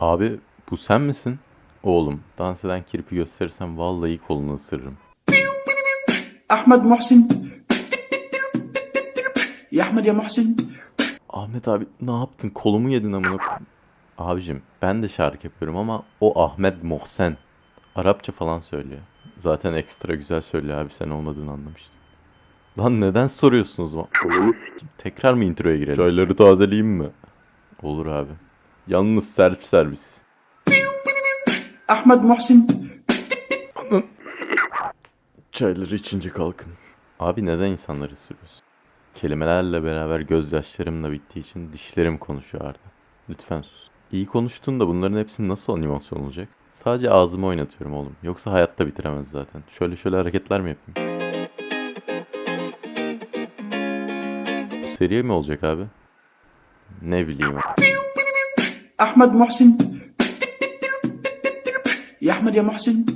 Abi bu sen misin? Oğlum dans eden kirpi gösterirsem vallahi kolunu ısırırım. Ahmed Muhsin. Ya Ahmed ya Muhsin. Ahmet abi ne yaptın? Kolumu yedin amına. Abicim ben de şarkı yapıyorum ama o Ahmet Mohsen. Arapça falan söylüyor. Zaten ekstra güzel söylüyor abi sen olmadığını anlamıştım. Lan neden soruyorsunuz? Tekrar mı introya girelim? Çayları tazeleyeyim mi? Olur abi. Yalnız servis servis. Ahmed Muhsin. Çayları içince kalkın. Abi neden insanları ısırıyorsun? Kelimelerle beraber gözyaşlarımla bittiği için dişlerim konuşuyor Arda. Lütfen sus. İyi konuştun da bunların hepsi nasıl animasyon olacak? Sadece ağzımı oynatıyorum oğlum. Yoksa hayatta bitiremez zaten. Şöyle şöyle hareketler mi yapayım? Bu seri mi olacak abi? Ne bileyim. Ahmed Muhsin. Ya Ahmed ya Muhsin.